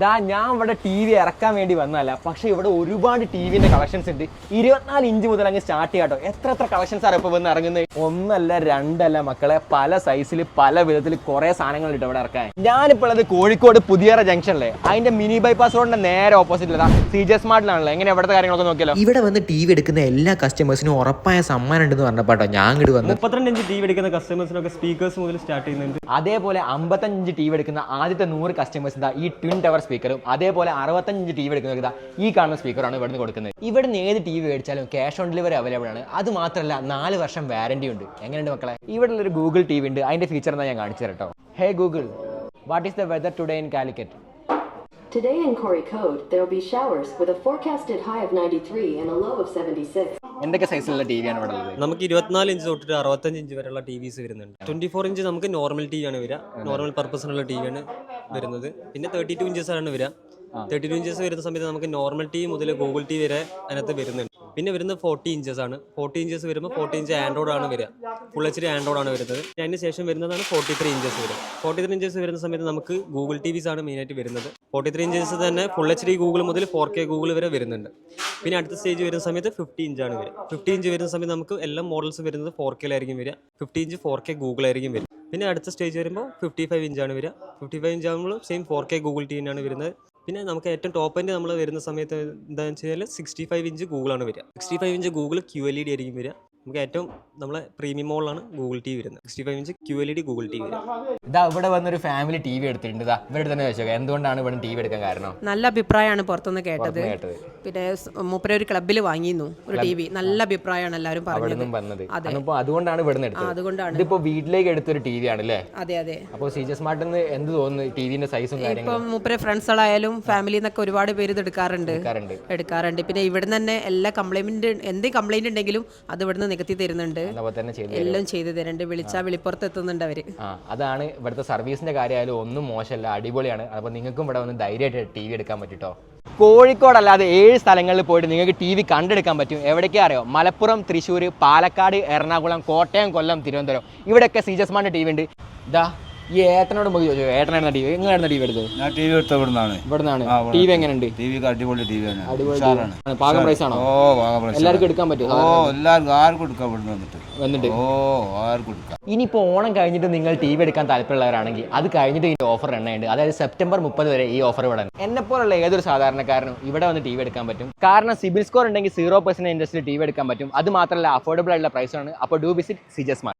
ദാ ഞാൻ ഇവിടെ ടി വി ഇറക്കാൻ വേണ്ടി വന്നതല്ല പക്ഷേ ഇവിടെ ഒരുപാട് ടി വിന്റെ കളക്ഷൻസ് ഉണ്ട്. ഇരുപത്തിനാല് ഇഞ്ച് മുതൽ അങ്ങ് സ്റ്റാർട്ട് ചെയ്യാട്ടോ എത്ര എത്ര കളക്ഷൻസ് ആണ് ഇപ്പോൾ വന്ന് ഇറങ്ങുന്നത്? ഒന്നല്ല രണ്ടല്ല മക്കളെ പല സൈസിൽ പല വിധത്തിൽ കുറേ സാധനങ്ങൾ ഉണ്ട് ഇവിടെ ഇറക്കാൻ. ഞാനിപ്പോൾ ഉള്ളത് കോഴിക്കോട് പുതിയറ ജംഗ്ഷനിലെ അതിന്റെ മിനി ബൈപ്പാസ് റോഡിന്റെ നേരെ ഓപ്പോസിറ്റ് സി ജെ സ്മാർട്ടിലാണല്ലോ എങ്ങനെ ഇവിടുത്തെ കാര്യങ്ങളൊക്കെ നോക്കിയാലോ? ഇവിടെ വന്ന് ടി വി എടുക്കുന്ന എല്ലാ കസ്റ്റമേഴ്സിനും ഉറപ്പായ സമ്മാനം ഉണ്ടെന്ന് പറഞ്ഞപ്പോട്ടോ ഞാൻ ഇവിടെ വന്ന് മുപ്പത്തിരണ്ട് ഇഞ്ച് ടി വി എടുക്കുന്ന കസ്റ്റമേഴ്സിനൊക്കെ സ്പീക്കേഴ്സ് മുതൽ സ്റ്റാർട്ട് ചെയ്യുന്നുണ്ട്. അതേപോലെ അമ്പത്തഞ്ച് ടി വി എടുക്കുന്ന ആദ്യത്തെ നൂറ് കസ്റ്റമേഴ്സ് ഈ ട്വിൻ ടവർ സ്പീക്കറും അതേപോലെ അറുപത്തഞ്ച് ടി വി എടുക്കുന്നവർക്ക് ഈ കാണുന്ന സ്പീക്കറാണ് ഇവിടുന്ന് കൊടുക്കുന്നത്. ഇവിടുന്ന് ഏത് ടി വി മേടിച്ചാലും ക്യാഷ് ഓൺ ഡെലിവറി അവൈലബിൾ ആണ്. അത് മാത്രമല്ല നാല് വർഷം വാറന്റി ഉണ്ട്. എങ്ങനെയുണ്ട് മക്കളെ? ഇവിടെ ഒരു ഗൂഗിൾ ടി വി ഉണ്ട്. അതിന്റെ ഫീച്ചർ എന്നാൽ ഞാൻ കാണിച്ചു തരട്ടോ hey Google what is the weather today in Calicut Today in Cory Code, there will be showers with a forecasted high of 93 and a low of 76. എന്തൊക്കെ സൈസിലുള്ള ടി വിയാണ് ഇവിടെ ഉള്ളത്? നമുക്ക് ഇരുപത്തിനാല് ഇഞ്ച് തൊട്ടിട്ട് അറുപത്തഞ്ച് ഇഞ്ച് വരെയുള്ള ടി വിസ് വരുന്നുണ്ട്. ട്വന്റി ഫോർ ഇഞ്ച് നമുക്ക് നോർമൽ ടി ആണ് വരിക. നോർമൽ പർപ്പസിനുള്ള ടി ആണ് വരുന്നത്. പിന്നെ തേർട്ടി ടു ഇഞ്ചസ് ആണ് വരിക. തേർട്ടി ടു ഇഞ്ചസ് വരുന്ന സമയത്ത് നമുക്ക് നോർമൽ ടി മുതൽ ഗൂഗിൾ ടി വരെ അതിനകത്ത് വരുന്നുണ്ട്. പിന്നെ വരുന്നത് ഫോർട്ടി ഇഞ്ചസ് ആണ്. ഫോർട്ടി ഇഞ്ചസ് വരുമ്പോൾ ഫോർട്ടി ഇഞ്ച് ആൻഡ്രോയിഡ് ആണ് വരിക. ഫുൾ എച്ച് ഡി ആൻഡ്രോയിഡ് ആണ് വരുന്നത്. അതിന് ശേഷം വരുന്നതാണ് ഫോർട്ടി ത്രീ ഇഞ്ചസ് വരിക. ഫോർട്ടി ത്രീ ഇഞ്ചസ് വരുന്ന സമയത്ത് നമുക്ക് ഗൂഗിൾ ടി വിസ് ആണ് മെയിനായിട്ട് വരുന്നത്. ഫോർട്ടി ത്രീ ഇഞ്ചസ് തന്നെ ഫുൾ എച്ച് ഡി ഗൂഗിൾ മുതൽ ഫോർ കെ ഗൂഗിൾ വരെ വരുന്നുണ്ട്. പിന്നെ അടുത്ത സ്റ്റേജ് വരുന്ന സമയത്ത് ഫിഫ്റ്റി ഇഞ്ചാണ് വരിക. ഫിഫ്റ്റി ഇഞ്ച് വരുന്ന സമയത്ത് നമുക്ക് എല്ലാ മോഡൽസ് വരുന്നത് ഫോർ കെയിലായിരിക്കും വരിക. Fifty inch four K Google ആയിരിക്കും വരിക. പിന്നെ അടുത്ത സ്റ്റേജ് വരുമ്പോൾ ഫിഫ്റ്റി ഫൈവ് ഇഞ്ചാണ് വരിക. ഫിഫ്റ്റി ഫൈവ് ഇഞ്ച് ആകുമ്പോൾ same four K Google T ആണ് വരുന്നത്. പിന്നെ നമുക്ക് ഏറ്റവും ടോപ്പ് എൻഡ് നമ്മൾ വരുന്ന സമയത്ത് എന്താണെന്ന് വെച്ച് കഴിഞ്ഞാൽ സിക്സ്റ്റി ഫൈവ് ഇഞ്ച് ഗൂഗിളാണ് വരിക. Sixty five inch Google Q L E D ആയിരിക്കും വരിക. നമുക്ക് ഏറ്റവും നമ്മളെ പ്രീമിയം മോളിലാണ് ഗൂഗിൾ ടി വി വരുന്നത്. Sixty five inch Q L E D Google T V ഇതാ ഇവിടെ വന്നൊരു ഫാമിലി ടി വി എടുത്തിട്ടുണ്ട്. ഇതാ ഇവരുടെ തന്നെ ചോദിച്ചോ എന്തുകൊണ്ടാണ് ഇവിടെ ടി വി എടുക്കാൻ കാരണം? നല്ല അഭിപ്രായമാണ് പുറത്തുനിന്ന് കേട്ടത്. കേട്ടത്. പിന്നെ സ് ഒരു ക്ലബ്ബിൽ വാങ്ങിയിരുന്നു ഒരു ടി വി നല്ല അഭിപ്രായമാണ് എല്ലാവരും പറഞ്ഞത്. അതുകൊണ്ടാണ് ഇവിടെ അതുകൊണ്ടാണ്. ഇതിപ്പോ വീട്ടിലേക്ക് എടുത്തൊരു ടി വി ആണ് അല്ലേ അതെ അതെ. അപ്പോൾ സി ജെ സ്മാർട്ടിൽ നിന്ന് എന്ത് തോന്നുന്നു ടിവിന്റെ സൈസും കാര്യങ്ങളും? ഇപ്പം മൂപ്പരെ ഫ്രണ്ട്സുകളായാലും ഫാമിലിയിൽ നിന്നൊക്കെ ഒരുപാട് പേര് ഇത് എടുക്കാറുണ്ട്. എടുക്കാറുണ്ട്. എടുക്കാറുണ്ട്. പിന്നെ ഇവിടുന്ന് തന്നെ എല്ലാ കംപ്ലൈന്റ് എന്ത് കംപ്ലൈന്റ് ഉണ്ടെങ്കിലും അത് ഇവിടുന്ന് നികത്തി തരുന്നുണ്ട്. എല്ലാം ചെയ്തു തരുന്നുണ്ട്. വിളിച്ചാൽ വിളിപ്പുറത്ത് എത്തുന്നുണ്ട് അവർ. ആ അതാണ് ഇവിടുത്തെ സർവീസിന്റെ കാര്യമായാലും ഒന്നും മോശമല്ല അടിപൊളിയാണ്. അപ്പോൾ നിങ്ങൾക്കും ഇവിടെ വന്ന് ധൈര്യമായിട്ട് ടി വി എടുക്കാൻ കോഴിക്കോട് അല്ലാതെ ഏഴ് സ്ഥലങ്ങളിൽ പോയിട്ട് നിങ്ങൾക്ക് ടി വി കണ്ടെടുക്കാൻ പറ്റും. എവിടേക്കാ അറിയോ? മലപ്പുറം തൃശ്ശൂർ പാലക്കാട് എറണാകുളം കോട്ടയം കൊല്ലം തിരുവനന്തപുരം. ഇവിടെയൊക്കെ സീജസ്മാന്റെ ടി വി ഉണ്ട്. ഇതാ ഈ ഏട്ടനോട് നമുക്ക് ചോദിച്ചു? ഏട്ടനായിരുന്ന ടി വി എങ്ങനെയായിരുന്നു ടി വി എടുത്തത്? ഞാൻ ടി വി എടുത്ത ഇവിടുന്നാണ്. ഇവിടുന്നാണ്. ടി വി എങ്ങനെയുണ്ട് ടി വി അടിപൊളി ടി വി ആണ്. പാകം പ്രൈസ് ആണോ? ഓ പാകം പ്രൈസ് എല്ലാവർക്കും എടുക്കാൻ പറ്റും ഓ എല്ലാവർക്കും ആർക്കും എടുക്കാൻ ഇവിടുന്ന് വന്നിട്ട്? വന്നിട്ട്? ഓ ആർക്കും എടുക്കാം. ഇനിയിപ്പോൾ ഓണം കഴിഞ്ഞിട്ട് നിങ്ങൾ ടി വി എടുക്കാൻ താല്പര്യമുള്ളവരാണെങ്കിൽ അത് കഴിഞ്ഞിട്ട് ഈ ഓഫർ എണ്ണയുണ്ട് അതായത് സെപ്റ്റംബർ മുപ്പത് വരെ ഈ ഓഫർ ഇവിടെ എന്നെ പോലുള്ള ഏതൊരു സാധാരണക്കാരനും ഇവിടെ വന്ന് ടി വി എടുക്കാൻ പറ്റും. കാരണം സിബിൽ സ്കോർ ഉണ്ടെങ്കിൽ സീറോ പെർസെന്റ് ഇൻട്രസ്റ്റിൽ ടി വി എടുക്കാൻ പറ്റും. അത് മാത്രമല്ല അഫോർഡബിൾ ആയിട്ടുള്ള പ്രൈസാണ് അപ്പോൾ ഡു വിസിറ്റ് സിജസ്മാർ